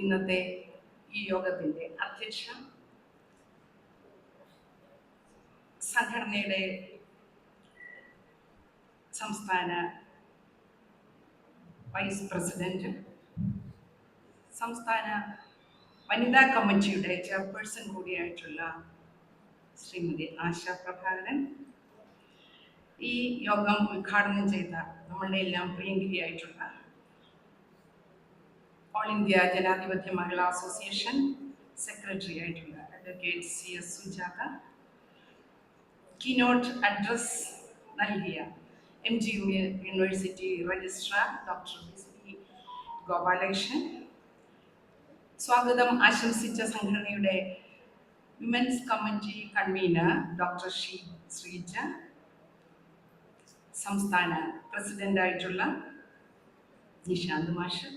ഇന്നത്തെ ഈ യോഗത്തിന്റെ അധ്യക്ഷ സംഘടനയുടെ സംസ്ഥാന വൈസ് പ്രസിഡന്റ് സംസ്ഥാന വനിതാ കമ്മിറ്റിയുടെ ചെയർപേഴ്സൺ കൂടിയായിട്ടുള്ള ശ്രീമതി ആശ പ്രഭാകരൻ. ഈ യോഗം ഉദ്ഘാടനം ചെയ്ത നമ്മളുടെ എല്ലാം പ്രിയങ്കരിയായിട്ടുള്ള all India Janadhipathya Mahila association secretary ആയിട്ടുള്ള advocate C S Sujatha keynote address നൽകിയ M G university registrar doctor Bismi Gopalakrishnan സ്വാഗതം ആശംസിച്ച സംഘടനയുടെ വിമൻസ് കമ്മിറ്റി കൺവീനർ ഡോക്ടർ ഷി ശ്രീജ സംസ്ഥാന പ്രസിഡന്റായിട്ടുള്ള നിഷാന്ത് മാഷ്.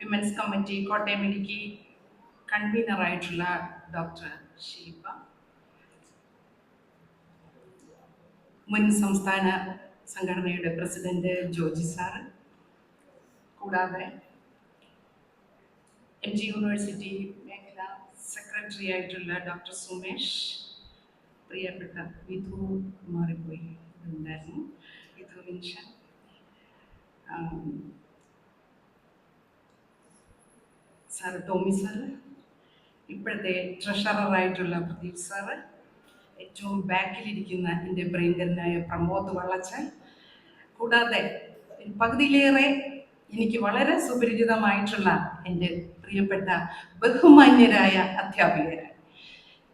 വിമൻസ് കമ്മിറ്റി കോട്ടയം ഇടുക്കി കൺവീനറായിട്ടുള്ള ഡോക്ടർ ഷീബ. മുൻ സംസ്ഥാന സംഘടനയുടെ പ്രസിഡന്റ് ജോജി സാറ് കൂടാതെ എം ജി യൂണിവേഴ്സിറ്റി മേഖല സെക്രട്ടറി ആയിട്ടുള്ള ഡോക്ടർ സുമേഷ്. പ്രിയപ്പെട്ട വിധു മാറിപ്പോയി. ഉണ്ടായിരുന്നു വിധു വിൻഷൻ സാറ് ടോമി സാറ് ഇപ്പോഴത്തെ ട്രഷററായിട്ടുള്ള പ്രദീപ് സാറ് ഏറ്റവും ബാക്കിലിരിക്കുന്ന എന്റെ പ്രിയങ്കരനായ പ്രമോദ് വള്ളച്ചൻ. കൂടാതെ പകുതിയിലേറെ എനിക്ക് വളരെ സുപരിചിതമായിട്ടുള്ള എന്റെ പ്രിയപ്പെട്ട ബഹുമാന്യരായ അധ്യാപകർ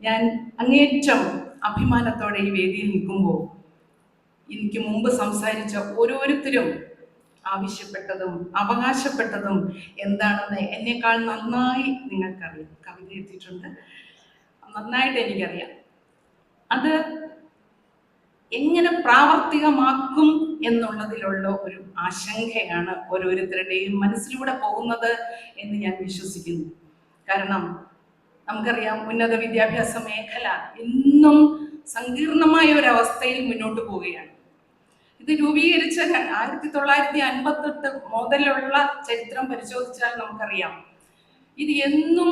ഞാൻ അങ്ങേറ്റം അഭിമാനത്തോടെ ഈ വേദിയിൽ നിൽക്കുമ്പോൾ എനിക്ക് മുമ്പ് സംസാരിച്ച ഓരോരുത്തരും ആവശ്യപ്പെട്ടതും അവകാശപ്പെട്ടതും എന്താണെന്ന് എന്നെക്കാൾ നന്നായി നിങ്ങൾക്കറിയാം. കവിത എത്തിയിട്ടുണ്ട് നന്നായിട്ട് എനിക്കറിയാം. അത് എങ്ങനെ പ്രാവർത്തികമാക്കും എന്നുള്ളതിലുള്ള ഒരു ആശങ്കയാണ് ഓരോരുത്തരുടെയും മനസ്സിലൂടെ പോകുന്നത് എന്ന് ഞാൻ വിശ്വസിക്കുന്നു. കാരണം നമുക്കറിയാം ഉന്നത വിദ്യാഭ്യാസ മേഖല ഇന്നും സങ്കീർണമായ ഒരു അവസ്ഥയിൽ മുന്നോട്ട് പോവുകയാണ്. ഇത് രൂപീകരിച്ച ആയിരത്തി തൊള്ളായിരത്തി അൻപത്തെട്ട് മുതലുള്ള ചരിത്രം പരിശോധിച്ചാൽ നമുക്കറിയാം. ഇത് എന്നും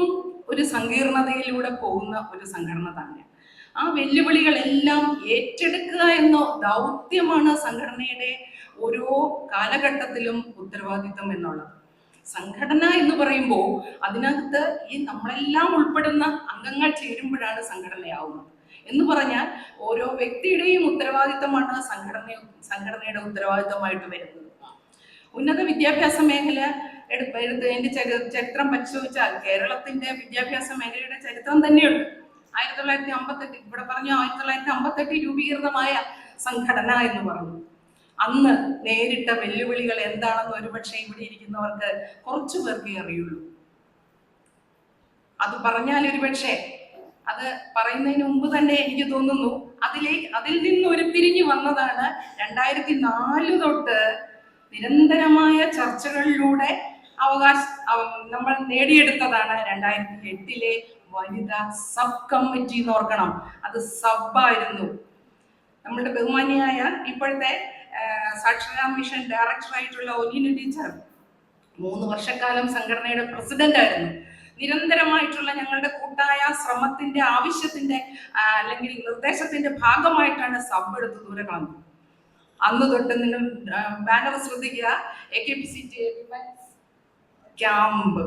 ഒരു സങ്കീർണതയിലൂടെ പോകുന്ന ഒരു സംഘടന തന്നെ ആ വെല്ലുവിളികളെല്ലാം ഏറ്റെടുക്കുക എന്ന ദൗത്യമാണ് സംഘടനയുടെ ഓരോ കാലഘട്ടത്തിലും ഉത്തരവാദിത്വം എന്നുള്ളത്. സംഘടന എന്ന് പറയുമ്പോൾ അതിനകത്ത് ഈ നമ്മളെല്ലാം ഉൾപ്പെടുന്ന അംഗങ്ങൾ ചേരുമ്പോഴാണ് സംഘടനയാവുന്നത്. എന്ന് പറഞ്ഞാൽ ഓരോ വ്യക്തിയുടെയും ഉത്തരവാദിത്തമാണ് സംഘടന സംഘടനയുടെ ഉത്തരവാദിത്തമായിട്ട് വരുന്നത്. ഉന്നത വിദ്യാഭ്യാസ മേഖല എടുത്ത് എടുത്ത് അതിന്റെ ചരി- ചരിത്രം പരിശോധിച്ചാൽ കേരളത്തിന്റെ വിദ്യാഭ്യാസ മേഖലയുടെ ചരിത്രം തന്നെയുണ്ട്. ആയിരത്തി തൊള്ളായിരത്തി അമ്പത്തെട്ട് ഇവിടെ പറഞ്ഞു ആയിരത്തി തൊള്ളായിരത്തി അമ്പത്തെട്ട് രൂപീകൃതമായ സംഘടന എന്ന് പറഞ്ഞു. അന്ന് നേരിട്ട വെല്ലുവിളികൾ എന്താണെന്ന് ഒരുപക്ഷെ ഇവിടെ ഇരിക്കുന്നവർക്ക് കുറച്ചു പേർക്കേ അറിയുള്ളൂ. അത് പറഞ്ഞാൽ ഒരുപക്ഷെ അത് പറയുന്നതിന് മുമ്പ് തന്നെ എനിക്ക് തോന്നുന്നു അതിലേക്ക് അതിൽ നിന്ന് ഒരു പിരിഞ്ഞു വന്നതാണ് രണ്ടായിരത്തി നാല് തൊട്ട് നിരന്തരമായ ചർച്ചകളിലൂടെ അവകാശ നമ്മൾ നേടിയെടുത്തതാണ് രണ്ടായിരത്തി എട്ടിലെ വനിതാ സബ് കമ്മിറ്റി എന്ന് ഓർക്കണം. അത് സബായിരുന്നു നമ്മളുടെ ബഹുമാനിയായ ഇപ്പോഴത്തെ സാക്ഷരതാ മിഷൻ ഡയറക്ടറായിട്ടുള്ള ഒലീന ടീച്ചർ മൂന്ന് വർഷക്കാലം സംഘടനയുടെ പ്രസിഡന്റ് ആയിരുന്നു നിരന്തരമായിട്ടുള്ള ഞങ്ങളുടെ കൂട്ടായ ശ്രമത്തിന്റെ ആവശ്യത്തിന്റെ അല്ലെങ്കിൽ നിർദ്ദേശത്തിന്റെ ഭാഗമായിട്ടാണ് സബ് എടുത്ത് ദൂരെ കളഞ്ഞത് അന്ന് തൊട്ട് നിങ്ങൾ ബാനർ ശ്രദ്ധിക്കുക. A K P C camp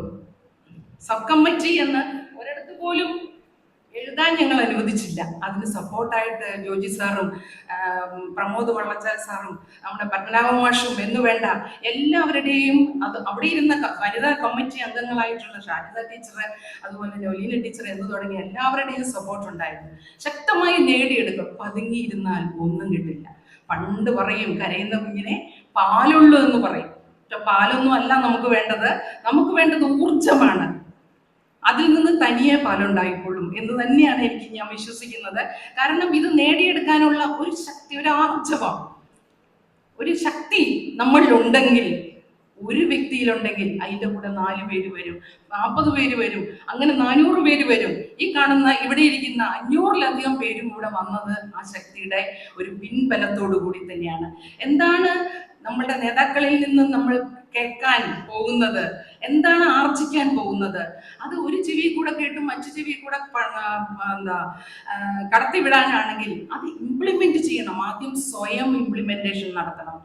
sub committee എന്ന് ഒരിടത്ത് പോലും എഴുതാൻ ഞങ്ങൾ അനുവദിച്ചില്ല. അതിന് സപ്പോർട്ടായിട്ട് ജോജി സാറും പ്രമോദ് വള്ളച്ചാൽ സാറും നമ്മുടെ പത്മനാഭ മാഷും എന്ന് വേണ്ട എല്ലാവരുടെയും അത് അവിടെ ഇരുന്ന വനിതാ കമ്മിറ്റി അംഗങ്ങളായിട്ടുള്ള ഷാജിത ടീച്ചർ അതുപോലെ ജോലീന ടീച്ചർ എന്ന് തുടങ്ങിയ എല്ലാവരുടെയും സപ്പോർട്ട് ഉണ്ടായിരുന്നു. ശക്തമായി നേടിയെടുക്കും. പതുങ്ങിയിരുന്നാൽ ഒന്നും കിട്ടില്ല. പണ്ട് പറയും കരയുന്ന കുഞ്ഞിനെ പാലുള്ളൂ എന്ന് പറയും. പാലൊന്നും അല്ല നമുക്ക് വേണ്ടത്. നമുക്ക് വേണ്ടത് ഊർജമാണ് അതിൽ നിന്ന് തനിയെ പാലുണ്ടായിക്കൊള്ളും എന്ന് തന്നെയാണ് എനിക്ക് ഞാൻ വിശ്വസിക്കുന്നത്. കാരണം ഇത് നേടിയെടുക്കാനുള്ള ഒരു ശക്തി ഒരു ആർജവം ഒരു ശക്തി നമ്മളിലുണ്ടെങ്കിൽ ഒരു വ്യക്തിയിലുണ്ടെങ്കിൽ അതിന്റെ കൂടെ നാല് പേര് വരും നാൽപ്പത് പേര് വരും അങ്ങനെ നാനൂറ് പേര് വരും. ഈ കാണുന്ന ഇവിടെ ഇരിക്കുന്ന അഞ്ഞൂറിലധികം പേരും കൂടെ വന്നത് ആ ശക്തിയുടെ ഒരു പിൻബലത്തോടു കൂടി തന്നെയാണ്. എന്താണ് നമ്മുടെ നേതാക്കളിൽ നിന്നും നമ്മൾ കേൾക്കാൻ പോകുന്നത് എന്താണ് ആർജിക്കാൻ പോകുന്നത്? അത് ഒരു ചെവി കൂടെ കേട്ടും മറ്റു ചെവി കൂടെ എന്താ കടത്തിവിടാനാണെങ്കിൽ അത് ഇംപ്ലിമെന്റ് ചെയ്യണം. ആദ്യം സ്വയം ഇംപ്ലിമെന്റേഷൻ നടത്തണം.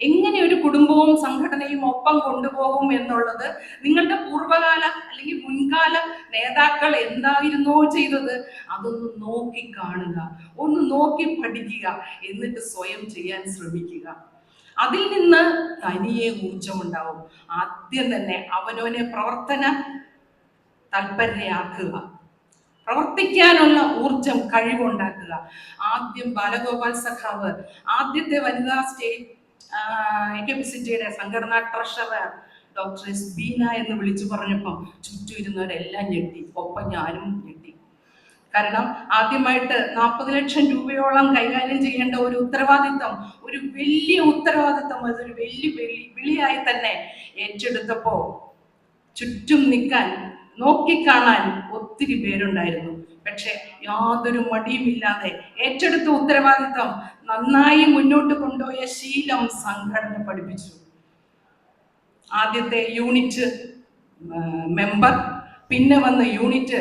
എങ്ങനെ ഒരു കുടുംബവും സംഘടനയും ഒപ്പം കൊണ്ടുപോകും എന്നുള്ളത് നിങ്ങളുടെ പൂർവകാല അല്ലെങ്കിൽ മുൻകാല നേതാക്കൾ എന്തായിരുന്നോ ചെയ്തത് അതൊന്ന് നോക്കി കാണുക. ഒന്ന് നോക്കി പഠിക്കുക. എന്നിട്ട് സ്വയം ചെയ്യാൻ ശ്രമിക്കുക. അതിൽ നിന്ന് തനിയെ ഊർജമുണ്ടാവും ആദ്യം തന്നെ അവനവനെ പ്രവർത്തന തൽപരയാക്കുക പ്രവർത്തിക്കാനുള്ള ഊർജം കഴിവുണ്ടാക്കുക. ആദ്യം ബാലഗോപാൽ സഖാവ് ആദ്യത്തെ വനിതാ സ്റ്റേറ്റ് എക്കബിസിറ്റിയുടെ സംഘടനാ ട്രഷറർ ഡോക്ടർ എസ് ബീന എന്ന് വിളിച്ചു പറഞ്ഞപ്പം ചുറ്റും ഇരുന്നവരെല്ലാം ഞെട്ടി. ഒപ്പം ഞാനും കാരണം ആദ്യമായിട്ട് നാൽപ്പത് ലക്ഷം രൂപയോളം കൈകാര്യം ചെയ്യേണ്ട ഒരു ഉത്തരവാദിത്തം ഒരു വലിയ ഉത്തരവാദിത്തം അതൊരു വലിയ വെളി വിളിയായി തന്നെ ഏറ്റെടുത്തപ്പോ ചുറ്റും നിൽക്കാൻ നോക്കിക്കാണാൻ ഒത്തിരി പേരുണ്ടായിരുന്നു. പക്ഷെ യാതൊരു മടിയുമില്ലാതെ ഏറ്റെടുത്ത ഉത്തരവാദിത്തം നന്നായി മുന്നോട്ട് കൊണ്ടുപോയ ശീലം സംഘടന പഠിപ്പിച്ചു. ആദ്യത്തെ യൂണിറ്റ് മെമ്പർ പിന്നെ വന്ന യൂണിറ്റ്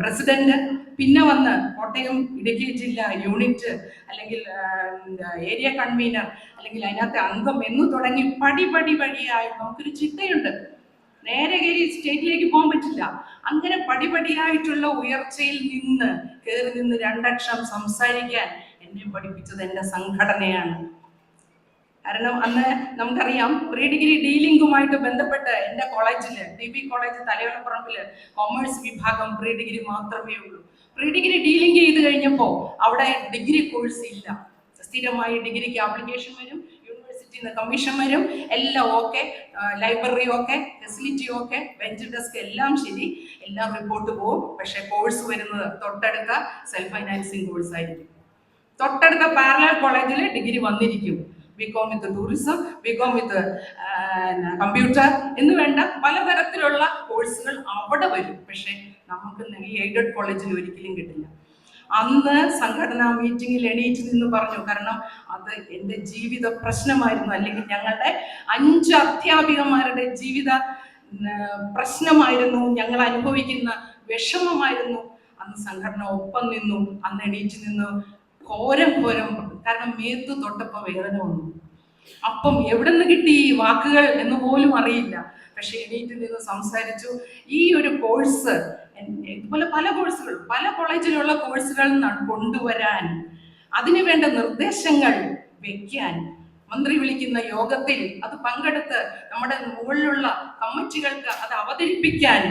പ്രസിഡന്റ്. പിന്നെ വന്ന് കോട്ടയം ഇടുക്കി ജില്ല യൂണിറ്റ് അല്ലെങ്കിൽ ഏരിയ കൺവീനർ അല്ലെങ്കിൽ അതിനകത്തെ അംഗം എന്ന് തുടങ്ങി പടി പടി പടിയായി നമുക്കൊരു ചിട്ടയുണ്ട്. നേരെ കയറി സ്റ്റേറ്റിലേക്ക് പോകാൻ പറ്റില്ല. അങ്ങനെ പടിപടിയായിട്ടുള്ള ഉയർച്ചയിൽ നിന്ന് കയറി നിന്ന് രണ്ടക്ഷരം സംസാരിക്കാൻ എന്നെ പഠിപ്പിച്ചത് എന്റെ സംഘടനയാണ്. കാരണം അന്ന് നമുക്കറിയാം പ്രീ ഡിഗ്രി ഡീലിംഗുമായിട്ട് ബന്ധപ്പെട്ട് എന്റെ കോളേജിൽ ഡി ബി കോളേജ് തലയോലപ്പുറമ്പിൽ കൊമേഴ്സ് വിഭാഗം പ്രീ ഡിഗ്രി മാത്രമേ ഉള്ളൂ. പ്രീ ഡിഗ്രി ഡീലിംഗ് ചെയ്ത് കഴിഞ്ഞപ്പോൾ അവിടെ ഡിഗ്രി കോഴ്സ് ഇല്ല. സ്ഥിരമായി ഡിഗ്രിക്ക് ആപ്ലിക്കേഷൻ വരും യൂണിവേഴ്സിറ്റിയിൽ നിന്ന് കമ്മീഷൻ വരും എല്ലാം okay library okay facility okay bench desk എല്ലാം ശരി എല്ലാം റിപ്പോർട്ട് പോകും പക്ഷേ കോഴ്സ് വരുന്നത് തൊട്ടടുത്ത സെൽഫ് ഫൈനാൻസിങ് കോഴ്സ് ആയിരിക്കും. തൊട്ടടുത്ത പാരലൽ കോളേജിൽ ഡിഗ്രി വന്നിരിക്കും. BCom with tourism BCom with computer എന്ന് വേണ്ട പലതരത്തിലുള്ള കോഴ്സുകൾ അവിടെ വരും. പക്ഷെ നമുക്ക് ഈ എയ്ഡഡ് കോളേജിൽ ഒരിക്കലും കിട്ടില്ല. അന്ന് സംഘടനാ മീറ്റിംഗിൽ എണീറ്റ് നിന്ന് പറഞ്ഞു കാരണം അത് എന്റെ ജീവിത പ്രശ്നമായിരുന്നു. അല്ലെങ്കിൽ ഞങ്ങളുടെ അഞ്ച് അധ്യാപികമാരുടെ ജീവിത പ്രശ്നമായിരുന്നു. ഞങ്ങൾ അനുഭവിക്കുന്ന വിഷമമായിരുന്നു. അന്ന് സംഘടന ഒപ്പം നിന്നു അന്ന് എണീറ്റ് നിന്നു ഘോരം ഘോരം കാരണം മേത്ത് തൊട്ടപ്പോൾ വേദന വന്നു. അപ്പം എവിടെ നിന്ന് കിട്ടി ഈ വാക്കുകൾ എന്ന് പോലും അറിയില്ല. പക്ഷെ എണീറ്റ് നിന്ന് സംസാരിച്ചു. ഈ ഒരു കോഴ്സ് ഇതുപോലെ പല കോഴ്സുകൾ പല കോളേജിലുള്ള കോഴ്സുകൾ കൊണ്ടുവരാൻ അതിനു വേണ്ട നിർദ്ദേശങ്ങൾ വെക്കാൻ മന്ത്രി വിളിക്കുന്ന യോഗത്തിൽ അത് പങ്കെടുത്ത് നമ്മുടെ മുകളിലുള്ള കമ്മിറ്റികൾക്ക് അത് അവതരിപ്പിക്കാൻ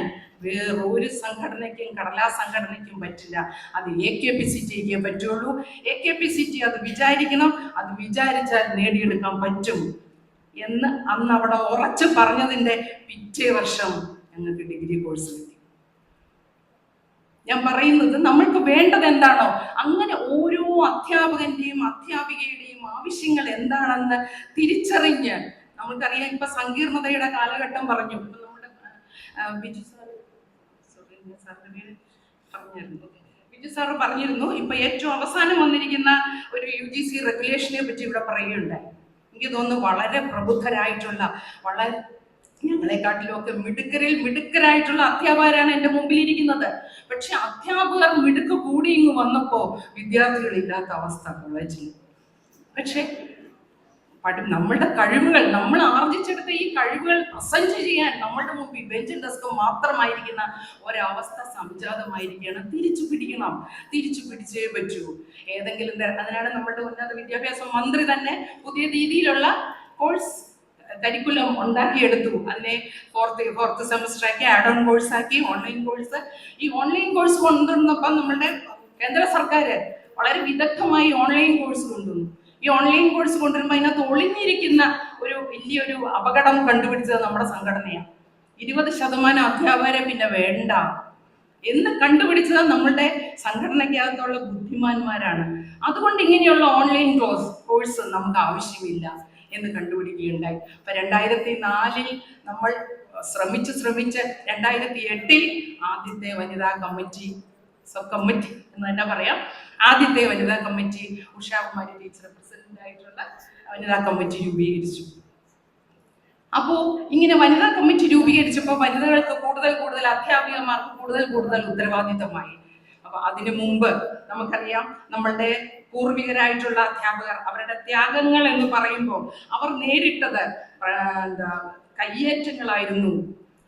വേറൊരു സംഘടനയ്ക്കും കടലാ സംഘടനയ്ക്കും പറ്റില്ല. അത് എ കെ പി സി ടിക്കേ പറ്റുള്ളൂ. A K P C T അത് വിചാരിക്കണം. അത് വിചാരിച്ചാൽ നേടിയെടുക്കാൻ പറ്റും. എന്ന് അന്ന് അവിടെ ഉറച്ചു പറഞ്ഞതിന്റെ പിറ്റേ വർഷം ഞങ്ങൾക്ക് ഡിഗ്രി കോഴ്സ് കിട്ടി. ഞാൻ പറയുന്നത് നമ്മൾക്ക് വേണ്ടത് എന്താണോ? അങ്ങനെ ഓരോ അധ്യാപകന്റെയും അധ്യാപികയുടെയും ആവശ്യങ്ങൾ എന്താണെന്ന് തിരിച്ചറിഞ്ഞ് നമുക്കറിയാം ഇപ്പൊ സങ്കീർണതയുടെ കാലഘട്ടം പറഞ്ഞു. ഇപ്പൊ നമ്മുടെ ബിജു ബിജു സാറ് പറഞ്ഞിരുന്നു ഇപ്പൊ ഏറ്റവും അവസാനം വന്നിരിക്കുന്ന ഒരു യു ജി സി റെഗുലേഷനെ പറ്റി ഇവിടെ പറയുകയുണ്ടായി. എനിക്ക് തോന്നുന്നു വളരെ പ്രബുദ്ധരായിട്ടുള്ള വളരെ ഞങ്ങളെക്കാട്ടിലും ഒക്കെ മിടുക്കരിൽ മിടുക്കരായിട്ടുള്ള അധ്യാപകരാണ് എന്റെ മുമ്പിൽ ഇരിക്കുന്നത് പക്ഷെ അധ്യാപകർ മിടുക്ക് കൂടി ഇങ്ങ് വന്നപ്പോ വിദ്യാർത്ഥികളില്ലാത്ത അവസ്ഥ കോളേജിൽ പക്ഷെ നമ്മളുടെ കഴിവുകൾ നമ്മൾ ആർജിച്ചെടുത്ത ഈ കഴിവുകൾ പ്രസന്റ് ചെയ്യാൻ നമ്മളുടെ മുമ്പിൽ ബെഞ്ചും ഡെസ്കും മാത്രമായിരിക്കുന്ന ഒരവസ്ഥ സംജാതമായിരിക്കുകയാണ്. തിരിച്ചു പിടിക്കണം. തിരിച്ചു പിടിച്ചേ പറ്റൂ. ഏതെങ്കിലും അതിനാണ് നമ്മളുടെ ഉന്നത വിദ്യാഭ്യാസ മന്ത്രി തന്നെ പുതിയ രീതിയിലുള്ള കോഴ്സ് കരിക്കുലം ഉണ്ടാക്കിയെടുത്തു. അതിനെ ഫോർത്ത് ഫോർത്ത് സെമസ്റ്റർ ആക്കി ആഡ് ഓൺ കോഴ്സ് ആക്കി ഓൺലൈൻ കോഴ്സ് ഈ ഓൺലൈൻ കോഴ്സ് കൊണ്ടുവന്നപ്പം നമ്മളുടെ കേന്ദ്ര സർക്കാർ വളരെ വിദഗ്ധമായി ഓൺലൈൻ കോഴ്സ് കൊണ്ടുവന്നു. ഈ ഓൺലൈൻ കോഴ്സ് കൊണ്ടുവരുമ്പോൾ അതിനകത്ത് ഒളിഞ്ഞിരിക്കുന്ന ഒരു വലിയൊരു അപകടം കണ്ടുപിടിച്ചത് നമ്മുടെ സംഘടനയാണ്. ഇരുപത് ശതമാനം അധ്യാപകരെ പിന്നെ വേണ്ട. എന്ന് കണ്ടുപിടിച്ചത് നമ്മളുടെ സംഘടനയ്ക്കകത്തുള്ള ബുദ്ധിമാന്മാരാണ്. അതുകൊണ്ട് ഇങ്ങനെയുള്ള ഓൺലൈൻ കോഴ്സ് കോഴ്സ് നമുക്ക് ആവശ്യമില്ല എന്ന് കണ്ടുപിടിക്കുകയുണ്ടായി. അപ്പൊ രണ്ടായിരത്തി നാലിൽ നമ്മൾ ശ്രമിച്ച് ശ്രമിച്ച് രണ്ടായിരത്തി എട്ടിൽ ആദ്യത്തെ വനിതാ കമ്മിറ്റി സബ് കമ്മിറ്റി എന്ന് തന്നെ പറയാം. ആദ്യത്തെ വനിതാ കമ്മിറ്റി ഉഷാകുമാരി ടീച്ചർ ആയിട്ടുള്ള വനിതാ കമ്മിറ്റി രൂപീകരിച്ചു. അപ്പോൾ ഇങ്ങനെ വനിതാ കമ്മിറ്റി രൂപീകരിച്ചപ്പോൾ വനിതകൾക്ക് കൂടുതൽ കൂടുതൽ അധ്യാപികമാർക്ക് കൂടുതൽ കൂടുതൽ ഉത്തരവാദിത്തമായി അപ്പൊ അതിനു മുമ്പ് നമുക്കറിയാം നമ്മളുടെ പൂർവികരായിട്ടുള്ള അധ്യാപകർ അവരുടെ ത്യാഗങ്ങൾ എന്ന് പറയുമ്പോൾ അവർ നേരിട്ടത് എന്താ കയ്യേറ്റങ്ങളായിരുന്നു.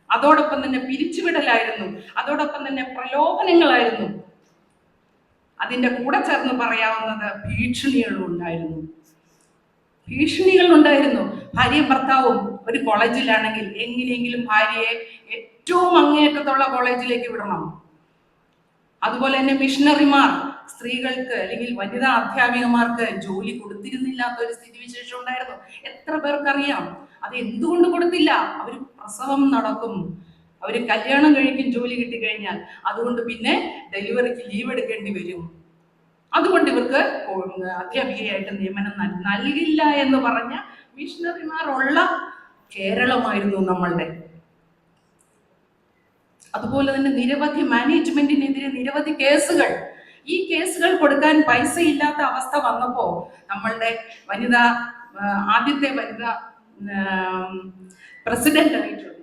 അതോടൊപ്പം തന്നെ പിരിച്ചുവിടലായിരുന്നു. അതോടൊപ്പം തന്നെ പ്രലോഭനങ്ങളായിരുന്നു. അതിന്റെ കൂടെ ചേർന്ന് പറയാവുന്നത് ഭീഷണികളും ഉണ്ടായിരുന്നു. ഭീഷണികൾ ഉണ്ടായിരുന്നു ഭാര്യയും ഭർത്താവും ഒരു കോളേജിലാണെങ്കിൽ എങ്ങനെയെങ്കിലും ഭാര്യയെ ഏറ്റവും അങ്ങേയറ്റത്തുള്ള കോളേജിലേക്ക് വിടണം. അതുപോലെ തന്നെ മിഷണറിമാർ സ്ത്രീകൾക്ക് അല്ലെങ്കിൽ വനിതാ അധ്യാപികമാർക്ക് ജോലി കൊടുത്തിരുന്നില്ലാത്ത ഒരു സ്ഥിതിവിശേഷം ഉണ്ടായിരുന്നു. എത്ര പേർക്കറിയാം? അത് എന്തുകൊണ്ട് കൊടുത്തില്ല? അവർ പ്രസവം നടക്കും. അവർ കല്യാണം കഴിക്കും ജോലി കിട്ടിക്കഴിഞ്ഞാൽ. അതുകൊണ്ട് പിന്നെ ഡെലിവറിക്ക് ലീവ് എടുക്കേണ്ടി വരും. അതുകൊണ്ട് ഇവർക്ക് അധ്യാപികയായിട്ട് നിയമനം നൽ- നൽകില്ല എന്ന് പറഞ്ഞ മിഷണറിമാർ ഉള്ള കേരളമായിരുന്നു നമ്മളുടെ. അതുപോലെ തന്നെ നിരവധി മാനേജ്മെന്റിനെതിരെ നിരവധി കേസുകൾ. ഈ കേസുകൾ കൊടുക്കാൻ പൈസ ഇല്ലാത്ത അവസ്ഥ വന്നപ്പോ നമ്മളുടെ വനിതാ ആദ്യത്തെ വനിതാ പ്രസിഡന്റ് ആയിട്ടുള്ള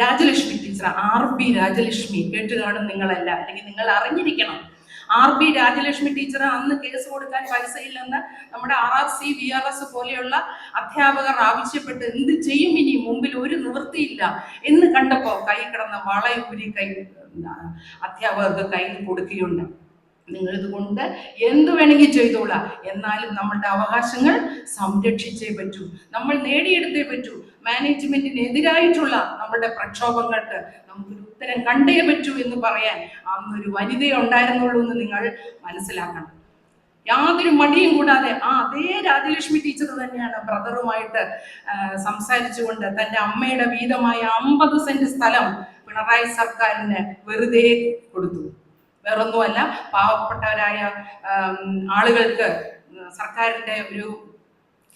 Rajalakshmi. Teacher R B Rajalakshmi കേട്ട് കാണും നിങ്ങളല്ല. അല്ലെങ്കിൽ നിങ്ങൾ അറിഞ്ഞിരിക്കണം. ആർ ബി രാജലക്ഷ്മി ടീച്ചർ അന്ന് കേസ് കൊടുക്കാൻ പൈസ ഇല്ലെന്ന് നമ്മുടെ R R C V R S പോലെയുള്ള അധ്യാപകർ ആവശ്യപ്പെട്ട് എന്ത് ചെയ്യും ഇനി? മുമ്പിൽ ഒരു നിവൃത്തിയില്ല. എന്ന് കണ്ടപ്പോ കൈ കിടന്ന വളയൂരി കൈ അധ്യാപകർക്ക് കയ്യിൽ കൊടുക്കുകയുണ്ട് നിങ്ങൾ ഇതുകൊണ്ട് എന്ത് വേണമെങ്കിൽ ചെയ്തോളാം. എന്നാലും നമ്മളുടെ അവകാശങ്ങൾ സംരക്ഷിച്ചേ പറ്റൂ. നമ്മൾ നേടിയെടുത്തേ പറ്റൂ. മാനേജ്മെന്റിനെതിരായിട്ടുള്ള നമ്മുടെ പ്രക്ഷോഭങ്ങൾക്ക് നമുക്കൊരു ഉത്തരം കണ്ടേ പറ്റൂ എന്ന് പറയാൻ അന്നൊരു വനിതയെ ഉണ്ടായിരുന്നുള്ളൂ എന്ന് നിങ്ങൾ മനസ്സിലാക്കണം. യാതൊരു മടിയും കൂടാതെ ആ അതേ രാജലക്ഷ്മി ടീച്ചർ തന്നെയാണ് ബ്രദറുമായിട്ട് സംസാരിച്ചുകൊണ്ട് തന്റെ അമ്മയുടെ വീതമായ അമ്പത് സെന്റ് സ്ഥലം പിണറായി സർക്കാരിന് വെറുതെ കൊടുത്തു. വേറൊന്നുമല്ല. പാവപ്പെട്ടവരായ ആളുകൾക്ക് സർക്കാരിന്റെ ഒരു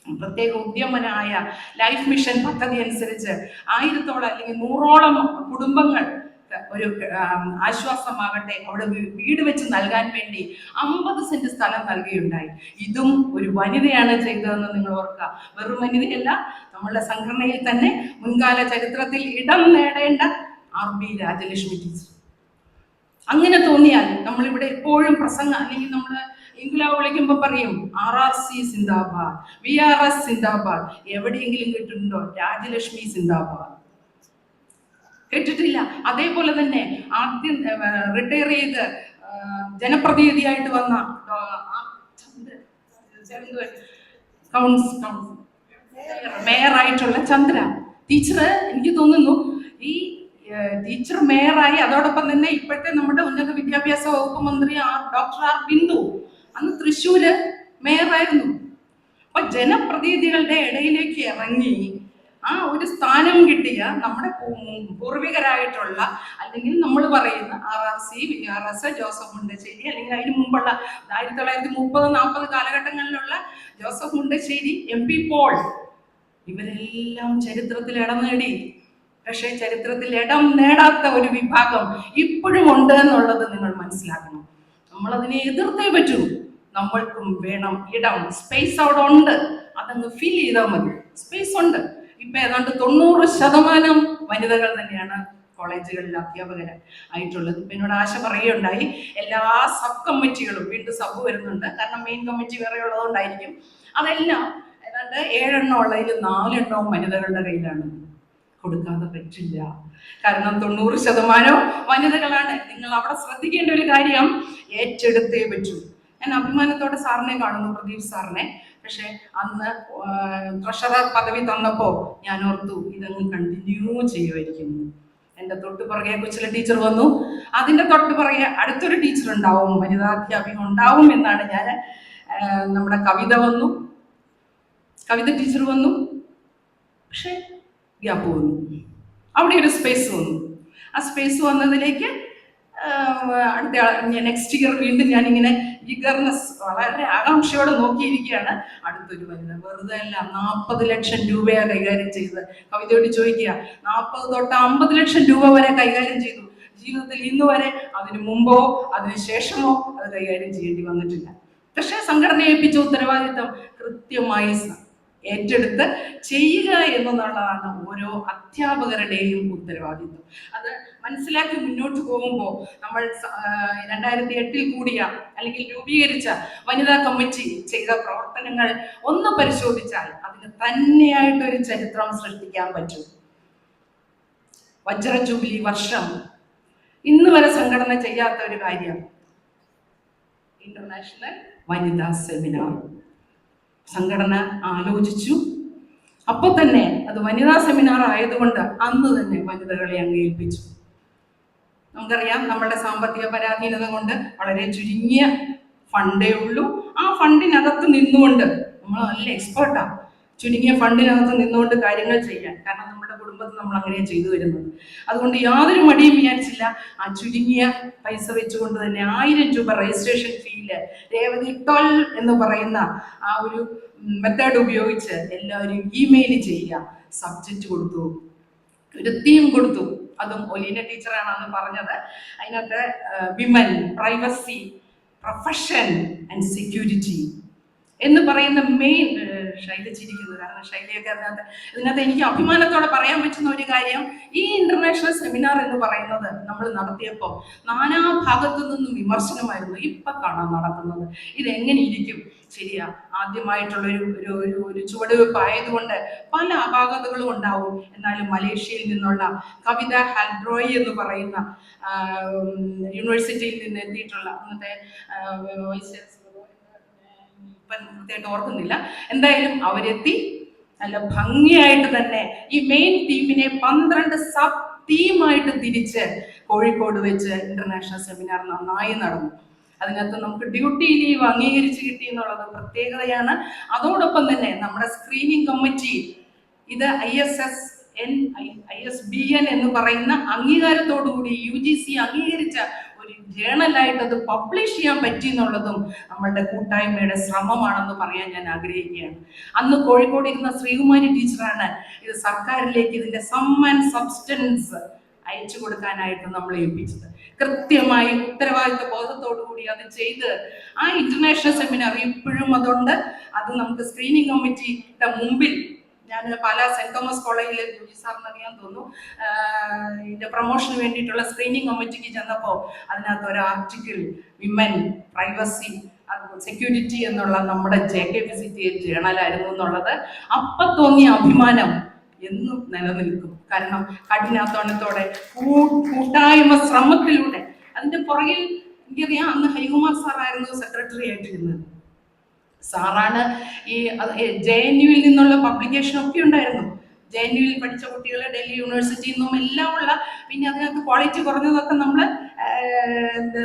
പ്രത്യേക ഉദ്യമനായ ലൈഫ് മിഷൻ പദ്ധതി അനുസരിച്ച് ആയിരത്തോളം അല്ലെങ്കിൽ നൂറോളം കുടുംബങ്ങൾ ഒരു ആശ്വാസമാകട്ടെ അവിടെ വീട് വെച്ച് നൽകാൻ വേണ്ടി അമ്പത് സെന്റ് സ്ഥലം നൽകുകയുണ്ടായി ഇതും ഒരു വനിതയാണ് ചെയ്തതെന്ന് നിങ്ങൾ ഓർക്കുക. വെറും വനിതയല്ല നമ്മളുടെ സംഘടനയിൽ തന്നെ മുൻകാല ചരിത്രത്തിൽ ഇടം നേടേണ്ട ആർ ബി രാജലക്ഷ്മി ടീച്ചർ. അങ്ങനെ തോന്നിയാൽ നമ്മളിവിടെ എപ്പോഴും പ്രസംഗം അല്ലെങ്കിൽ നമ്മൾ ഇംഗ്ലാവ് വിളിക്കുമ്പോൾ പറയും ആർ ആർ സി സിന്ദാബാദ് വി ആർ എസ് സിന്ദാബാദ് എവിടെയെങ്കിലും കേട്ടിട്ടുണ്ടോ? രാജലക്ഷ്മി സിന്ദാബാദ്? കേട്ടിട്ടില്ല. അതേപോലെ തന്നെ ആദ്യം റിട്ടയർ ചെയ്ത് ജനപ്രതിനിധിയായിട്ട് വന്ന മേയറായിട്ടുള്ള ചന്ദ്ര. ടീച്ചർ എനിക്ക് തോന്നുന്നു ഈ ടീച്ചർ മേയറായി അതോടൊപ്പം തന്നെ ഇപ്പോഴത്തെ നമ്മുടെ ഉന്നത വിദ്യാഭ്യാസ വകുപ്പ് മന്ത്രി ആർ ഡോക്ടർ ആർ ബിന്ദു അന്ന് തൃശ്ശൂര് മേയറായിരുന്നു അപ്പൊ ജനപ്രതിനിധികളുടെ ഇടയിലേക്ക് ഇറങ്ങി ആ ഒരു സ്ഥാനം കിട്ടിയ നമ്മുടെ പൂർവികരായിട്ടുള്ള അല്ലെങ്കിൽ നമ്മൾ പറയുന്ന R R C V R S Joseph Mundassery അല്ലെങ്കിൽ അതിന് മുമ്പുള്ള ആയിരത്തി തൊള്ളായിരത്തി മുപ്പത് നാൽപ്പത് കാലഘട്ടങ്ങളിലുള്ള Joseph Mundassery M P Paul ഇവരെല്ലാം ചരിത്രത്തിൽ ഇടം നേടി. പക്ഷേ ചരിത്രത്തിൽ ഇടം നേടാത്ത ഒരു വിഭാഗം ഇപ്പോഴും ഉണ്ട് എന്നുള്ളത് നിങ്ങൾ മനസ്സിലാക്കണം. നമ്മൾ അതിനെ എതിർത്തേ പറ്റൂ. നമ്മൾക്കും വേണം ഇടം. സ്പേസ് അവിടെ ഉണ്ട്. അതങ്ങ് ഫീൽ ചെയ്താൽ മതി. സ്പേസ് ഉണ്ട്. ഇപ്പൊ ഏതാണ്ട് തൊണ്ണൂറ് ശതമാനം വനിതകൾ തന്നെയാണ് കോളേജുകളിൽ അധ്യാപകര് ആയിട്ടുള്ളത്. ഇപ്പൊ എന്നോട് ആശ പറയുകയുണ്ടായി എല്ലാ സബ് കമ്മിറ്റികളും വീണ്ടും സബ് വരുന്നുണ്ട്. കാരണം മെയിൻ കമ്മിറ്റി വേറെ ഉള്ളതുകൊണ്ടായിരിക്കും. അതെല്ലാം ഏതാണ്ട് ഏഴെണ്ണം ഉള്ളതിൽ നാലെണ്ണവും വനിതകളുടെ കയ്യിലാണ്. കൊടുക്കാതെ പറ്റില്ല. കാരണം തൊണ്ണൂറ് ശതമാനം വനിതകളാണ്. നിങ്ങൾ അവിടെ ശ്രദ്ധിക്കേണ്ട ഒരു കാര്യം ഏറ്റെടുത്തേ പറ്റൂ. ഞാൻ അഭിമാനത്തോടെ സാറിനെ കാണുന്നു പ്രദീപ് സാറിനെ. പക്ഷെ അന്ന് ട്രഷറർ പദവി തന്നപ്പോ ഞാൻ ഓർത്തു ഇതങ്ങ് കണ്ടിന്യൂ ചെയ്യുമായിരിക്കും. എന്റെ തൊട്ട് പുറകെ കൊച്ചിലെ ടീച്ചർ വന്നു. അതിന്റെ തൊട്ട് പുറകെ അടുത്തൊരു ടീച്ചർ ഉണ്ടാവും. വനിതാ അധ്യാപിക ഉണ്ടാവും എന്നാണ് ഞാൻ നമ്മുടെ കവിത വന്നു. കവിത ടീച്ചർ വന്നു. പക്ഷെ ഗ്യാപ്പ് വന്നു അവിടെ ഒരു സ്പേസ് വന്നു. ആ സ്പേസ് വന്നതിലേക്ക് അടുത്ത നെക്സ്റ്റ് ഇയർ വീണ്ടും ഞാനിങ്ങനെ ഈഗർനെസ് വളരെ ആകാംക്ഷയോടെ നോക്കിയിരിക്കുകയാണ്. അടുത്തൊരു വരുന്നത്. വെറുതെ അല്ല നാൽപ്പത് ലക്ഷം രൂപയാണ് കൈകാര്യം ചെയ്തത്. കവിതയോട് ചോദിക്കുക നാൽപ്പത് തൊട്ട് അമ്പത് ലക്ഷം രൂപ വരെ കൈകാര്യം ചെയ്തു. ജീവിതത്തിൽ ഇന്ന് വരെ അതിനു മുമ്പോ അതിനു ശേഷമോ അത് കൈകാര്യം ചെയ്യേണ്ടി വന്നിട്ടില്ല. പക്ഷേ സംഘടന ഏൽപ്പിച്ച ഉത്തരവാദിത്തം കൃത്യമായി ഏറ്റെടുത്ത് ചെയ്യുക എന്നുള്ളതാണ് ഓരോ അധ്യാപകരുടെയും ഉത്തരവാദിത്വം. അത് മനസ്സിലാക്കി മുന്നോട്ട് പോകുമ്പോൾ നമ്മൾ രണ്ടായിരത്തി എട്ടിൽ കൂടിയ അല്ലെങ്കിൽ രൂപീകരിച്ച വനിതാ കമ്മിറ്റി ചെയ്ത പ്രവർത്തനങ്ങൾ ഒന്ന് പരിശോധിച്ചാൽ അതിന് തന്നെയായിട്ടൊരു ചരിത്രം സൃഷ്ടിക്കാൻ പറ്റും. വജ്ര ജൂബിലി വർഷം. ഇന്ന് വരെ സംഘടന ചെയ്യാത്ത ഒരു കാര്യം. ഇന്റർനാഷണൽ വനിതാ സെമിനാർ. സംഘടന ആലോചിച്ചു. അപ്പൊ തന്നെ അത് വനിതാ സെമിനാർ ആയതുകൊണ്ട് അന്ന് തന്നെ വനിതകളെ അങ്ങേൽപ്പിച്ചു നമുക്കറിയാം നമ്മുടെ സാമ്പത്തിക പരാധീനത കൊണ്ട് വളരെ ചുരുങ്ങിയ ഫണ്ടേ ഉള്ളൂ. ആ ഫണ്ടിനകത്ത് നിന്നുകൊണ്ട് നമ്മൾ നല്ല എക്സ്പേർട്ടാ ചുരുങ്ങിയ ഫണ്ടിനകത്ത് നിന്നുകൊണ്ട് കാര്യങ്ങൾ ചെയ്യാൻ. കാരണം നമ്മുടെ കുടുംബത്തിൽ നമ്മൾ അങ്ങനെയാണ് ചെയ്തു വരുന്നത്. അതുകൊണ്ട് യാതൊരു മടിയും വിചാരിച്ചില്ല. ആ ചുരുങ്ങിയ പൈസ വെച്ചുകൊണ്ട് തന്നെ ആയിരം രൂപ രജിസ്ട്രേഷൻ ഫീൽ രേവതി ട്വൽ എന്ന് പറയുന്ന ആ ഒരു മെത്തേഡ് ഉപയോഗിച്ച് എല്ലാവരും ഇമെയിൽ ചെയ്യുക. സബ്ജക്റ്റ് കൊടുത്തു. ഒരു തീം കൊടുത്തു. അതും ഒലീന ടീച്ചറാണ് അന്ന് പറഞ്ഞത്. അതിനകത്ത് women privacy profession and security എന്ന് പറയുന്ന മെയിൻ ശൈല ചിരിക്കുന്നത് കാരണം ശൈലയൊക്കെ അതിനകത്ത് ഇതിനകത്ത് എനിക്ക് അഭിമാനത്തോടെ പറയാൻ പറ്റുന്ന ഒരു കാര്യം ഈ ഇന്റർനാഷണൽ സെമിനാർ എന്ന് പറയുന്നത് നമ്മൾ നടത്തിയപ്പോൾ നാനാ ഭാഗത്തു നിന്നും വിമർശനമായിരുന്നു ഇപ്പൊ കാണാൻ നടക്കുന്നത്. ഇതെങ്ങനെ ഇരിക്കും? ശരിയാ ആദ്യമായിട്ടുള്ള ഒരു ഒരു ഒരു ചുവടുവെപ്പ് ആയതുകൊണ്ട് പല അപാകതകളും ഉണ്ടാവും. എന്നാലും മലേഷ്യയിൽ നിന്നുള്ള കവിത ഹാൽബ്രോയ് എന്ന് പറയുന്ന യൂണിവേഴ്സിറ്റിയിൽ നിന്ന് എത്തിയിട്ടുള്ള അന്നത്തെ വൈസ് ഇപ്പം കൃത്യമായിട്ട് ഓർക്കുന്നില്ല. എന്തായാലും അവരെത്തി. നല്ല ഭംഗിയായിട്ട് തന്നെ ഈ മെയിൻ ടീമിനെ പന്ത്രണ്ട് സബ് ടീമായിട്ട് തിരിച്ച് കോഴിക്കോട് വെച്ച് ഇന്റർനാഷണൽ സെമിനാർ നന്നായി നടന്നു. അതിനകത്ത് നമുക്ക് ഡ്യൂട്ടി ലീവ് അംഗീകരിച്ച് കിട്ടി എന്നുള്ളത് പ്രത്യേകതയാണ്. അതോടൊപ്പം തന്നെ നമ്മുടെ സ്ക്രീനിങ് കമ്മിറ്റി ഇത് I S S N I S B N എന്ന് പറയുന്ന അംഗീകാരത്തോടുകൂടി യു ജി സി അംഗീകരിച്ച ഒരു ജേണലായിട്ട് അത് പബ്ലിഷ് ചെയ്യാൻ പറ്റി എന്നുള്ളതും നമ്മളുടെ കൂട്ടായ്മയുടെ ശ്രമമാണെന്ന് പറയാൻ ഞാൻ ആഗ്രഹിക്കുകയാണ്. അന്ന് കോഴിക്കോട് ഇരുന്ന ശ്രീകുമാരി ടീച്ചറാണ് ഇത് സർക്കാരിലേക്ക് ഇതിന്റെ സം ആൻഡ് സബ്സ്റ്റൻസ് അയച്ചു കൊടുക്കാനായിട്ട് നമ്മൾ ഏൽപ്പിച്ചത്. കൃത്യമായി ഉത്തരവാദിത്വ ബോധത്തോടു കൂടി അത് ചെയ്ത് ആ ഇന്റർനാഷണൽ സെമിനാർ ഇപ്പോഴും അതുണ്ട്. അത് നമുക്ക് സ്ക്രീനിങ് കമ്മിറ്റിയുടെ മുമ്പിൽ ഞാൻ പല സെന്റ് തോമസ് കോളേജിലെ ജോജി സാറിന് അറിയാൻ തോന്നുന്നു. ഇതിന്റെ പ്രൊമോഷന് വേണ്ടിയിട്ടുള്ള സ്ക്രീനിങ് കമ്മിറ്റിക്ക് ചെന്നപ്പോൾ അതിനകത്ത് ഒരു ആർട്ടിക്കിൾ വിമൻ പ്രൈവസി സെക്യൂരിറ്റി എന്നുള്ള നമ്മുടെ ജെ കെ വിസിറ്റി ജേണലായിരുന്നു എന്നുള്ളത്. അപ്പം തോന്നിയ അഭിമാനം എന്നും നിലനിൽക്കും. കാരണം കഠിനാധ്വാനത്തോടെ കൂട്ടായ്മ ശ്രമത്തിലൂടെ അതിന്റെ പുറകിൽ എനിക്കറിയാം അന്ന് ഹരികുമാർ സാറായിരുന്നു സെക്രട്ടറി ആയിട്ടിരുന്നത്. സാറാണ് ഈ ജെ എൻ യുവിൽ നിന്നുള്ള പബ്ലിക്കേഷൻ ഒക്കെ ഉണ്ടായിരുന്നു. ജെ എൻ യുവിൽ പഠിച്ച കുട്ടികൾ ഡൽഹി യൂണിവേഴ്സിറ്റിയിൽ നിന്നും എല്ലാം ഉള്ള പിന്നെ അതിനകത്ത് ക്വാളിറ്റി കുറഞ്ഞതൊക്കെ നമ്മൾ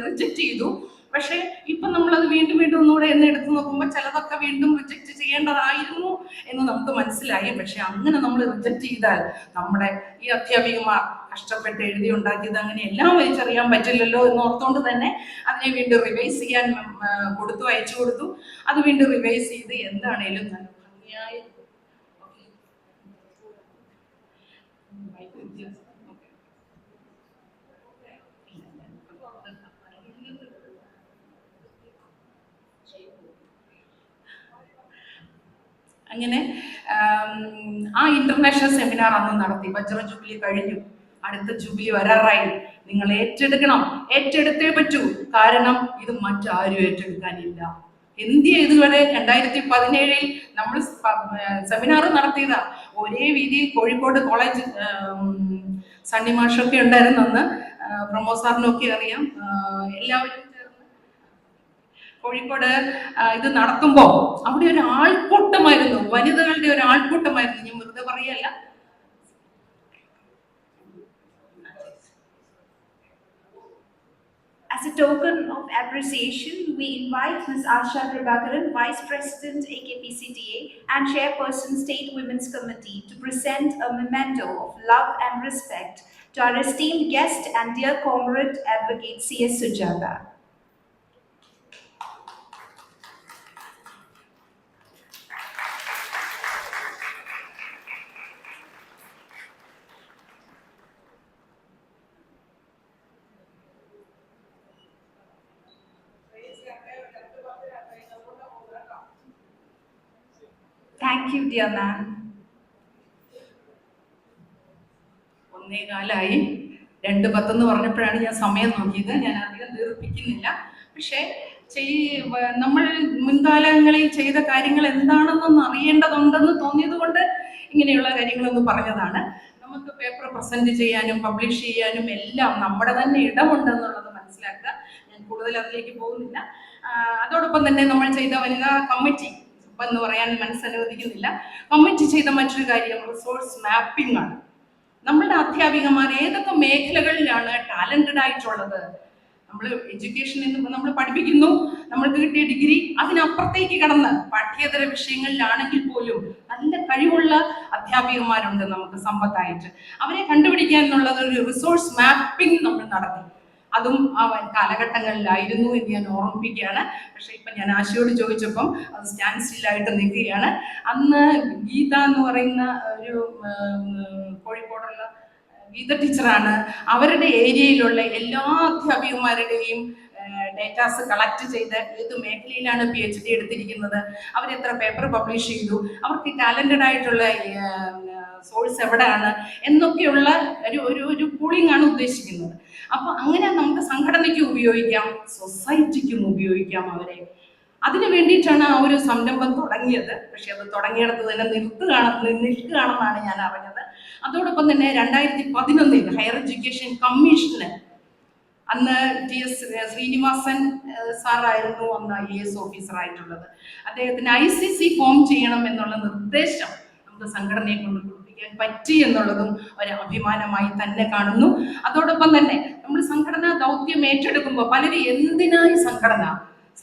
റിജക്റ്റ് ചെയ്തു. പക്ഷേ ഇപ്പം നമ്മളത് വീണ്ടും വീണ്ടും ഒന്നുകൂടെ എന്ന് എടുത്തു നോക്കുമ്പോൾ ചിലതൊക്കെ വീണ്ടും റിജക്റ്റ് ചെയ്യേണ്ടതായിരുന്നു എന്ന് നമുക്ക് മനസ്സിലായി. പക്ഷെ അങ്ങനെ നമ്മൾ റിജക്റ്റ് ചെയ്താൽ നമ്മുടെ ഈ അധ്യാപികമാർ കഷ്ടപ്പെട്ട് എഴുതി ഉണ്ടാക്കിയത് അങ്ങനെ എല്ലാം വലിച്ചറിയാൻ പറ്റില്ലല്ലോ എന്ന് ഓർത്തുകൊണ്ട് തന്നെ അതിനെ വീണ്ടും റിവൈസ് ചെയ്യാൻ കൊടുത്തു അയച്ചു കൊടുത്തു. അത് വീണ്ടും റിവൈസ് ചെയ്ത് എന്താണേലും നല്ല ഭംഗിയായി. അങ്ങനെ ആ ഇന്റർനാഷണൽ സെമിനാർ അന്ന് നടത്തി. വജ്ര ജൂബിലി കഴിഞ്ഞു. അടുത്ത ജൂബിലി വരാറായി നിങ്ങൾ ഏറ്റെടുക്കണം. ഏറ്റെടുത്തേ പറ്റൂ. കാരണം ഇത് മറ്റാരും ഏറ്റെടുക്കാനില്ല. ഇന്ത്യ ഇതുവരെ? രണ്ടായിരത്തി പതിനേഴിൽ നമ്മൾ സെമിനാർ നടത്തിയതാ. ഒരേ രീതിയിൽ കോഴിക്കോട് കോളേജ് സണ്ണി മാഷൊക്കെ ഉണ്ടായിരുന്നു അന്ന്. ആ, പ്രമോദ് സാറിനൊക്കെ അറിയാം. എല്ലാവരും കോഴിക്കോട് ഇത് നടത്തുമ്പോൾ അവിടെ ഒരു ആൾക്കൂട്ടമായിരുന്നു വനിതകളുടെ ഒരു ആൾക്കൂട്ടമായിരുന്നു ഞാൻ വെറുതെ പറയല്ല As a token of appreciation, we invite Ms. Asha Prabhakaran, Vice President AKPCTA and Chairperson State Women's Committee to present a memento of love and respect to our esteemed guest and dear comrade Advocate C.S. Sujata. Thank you dear ma'am ഒന്നേ കാലായി രണ്ട് പത്തെന്ന് പറഞ്ഞപ്പോഴാണ് ഞാൻ സമയം നോക്കിയത്. ഞാൻ അധികം ദീർഘിപ്പിക്കുന്നില്ല പക്ഷേ ചെയ് നമ്മൾ മുൻകാലങ്ങളിൽ ചെയ്ത കാര്യങ്ങൾ എന്താണെന്നൊന്ന് അറിയേണ്ടതുണ്ടെന്ന് തോന്നിയത് കൊണ്ട് ഇങ്ങനെയുള്ള കാര്യങ്ങളൊന്ന് പറഞ്ഞതാണ്. നമുക്ക് പേപ്പർ പ്രസന്റ് ചെയ്യാനും പബ്ലിഷ് ചെയ്യാനും എല്ലാം നമ്മുടെ തന്നെ ഇടമുണ്ടെന്നുള്ളത് മനസ്സിലാക്കുക. ഞാൻ കൂടുതൽ അതിലേക്ക് പോകുന്നില്ല അതോടൊപ്പം തന്നെ നമ്മൾ ചെയ്ത വനിതാ കമ്മിറ്റി എന്ന് പറയാൻ മനസ്സനുവദിക്കുന്നില്ല. കമ്മിറ്റ് ചെയ്ത മറ്റൊരു കാര്യം റിസോഴ്സ് മാപ്പിംഗ് ആണ്. നമ്മളുടെ അധ്യാപികമാർ ഏതൊക്കെ മേഖലകളിലാണ് ടാലന്റഡ് ആയിട്ടുള്ളത്? നമ്മൾ എഡ്യൂക്കേഷൻ എന്ന് നമ്മൾ പഠിപ്പിക്കുന്നു നമ്മൾക്ക് കിട്ടിയ ഡിഗ്രി അതിനപ്പുറത്തേക്ക് കടന്ന് പാഠ്യേതര വിഷയങ്ങളിലാണെങ്കിൽ പോലും നല്ല കഴിവുള്ള അധ്യാപികമാരുണ്ട് നമുക്ക് സമ്പത്തായിട്ട്. അവരെ കണ്ടുപിടിക്കാൻ എന്നുള്ളത് ഒരു റിസോഴ്സ് മാപ്പിംഗ് നമ്മൾ നടത്തി. അതും ആ കാലഘട്ടങ്ങളിലായിരുന്നു എന്ന് ഞാൻ ഓർമ്മിപ്പിക്കുകയാണ്. പക്ഷെ ഇപ്പം ഞാൻ ആശയോട് ചോദിച്ചപ്പം അത് സ്റ്റാൻഡ് സ്റ്റില്ലായിട്ട് നിൽക്കുകയാണ്. അന്ന് ഗീത എന്ന് പറയുന്ന ഒരു കോഴിക്കോടുള്ള ഗീത ടീച്ചറാണ് അവരുടെ ഏരിയയിലുള്ള എല്ലാ അധ്യാപികമാരുടെയും ഡേറ്റാസ് കളക്ട് ചെയ്ത് ഏത് മേഖലയിലാണ് പി എച്ച് ഡി എടുത്തിരിക്കുന്നത് അവരെത്ര പേപ്പർ പബ്ലിഷ് ചെയ്തു അവർക്ക് ടാലന്റഡ് ആയിട്ടുള്ള സോഴ്സ് എവിടെയാണ് എന്നൊക്കെയുള്ള ഒരു ഒരു കൂളിംഗ് ആണ് ഉദ്ദേശിക്കുന്നത്. അപ്പോൾ അങ്ങനെ നമുക്ക് സംഘടനയ്ക്ക് ഉപയോഗിക്കാം സൊസൈറ്റിക്കും ഉപയോഗിക്കാം അവരെ. അതിനു വേണ്ടിയിട്ടാണ് ആ ഒരു സംരംഭം തുടങ്ങിയത്. പക്ഷെ അത് തുടങ്ങിയിടത്ത് തന്നെ നിർത്തുകയാണ് നിൽക്കുകയാണെന്നാണ് ഞാൻ അറിഞ്ഞത്. അതോടൊപ്പം തന്നെ രണ്ടായിരത്തി പതിനൊന്നിൽ ഹയർ എഡ്യൂക്കേഷൻ കമ്മീഷന് അന്ന് ടി എസ് ശ്രീനിവാസൻ സാറായിരുന്നു അന്ന് ഐ എസ് ഓഫീസർ ആയിട്ടുള്ളത്. അദ്ദേഹത്തിന് ഐ സി സി ഫോം ചെയ്യണം എന്നുള്ള നിർദ്ദേശം നമുക്ക് സംഘടനയെ കൊണ്ട് കൊടുപ്പിക്കാൻ പറ്റി എന്നുള്ളതും ഒരു അഭിമാനമായി തന്നെ കാണുന്നു. അതോടൊപ്പം തന്നെ നമ്മൾ സംഘടനാ ദൗത്യം ഏറ്റെടുക്കുമ്പോൾ പലരും എന്തിനായി സംഘടന?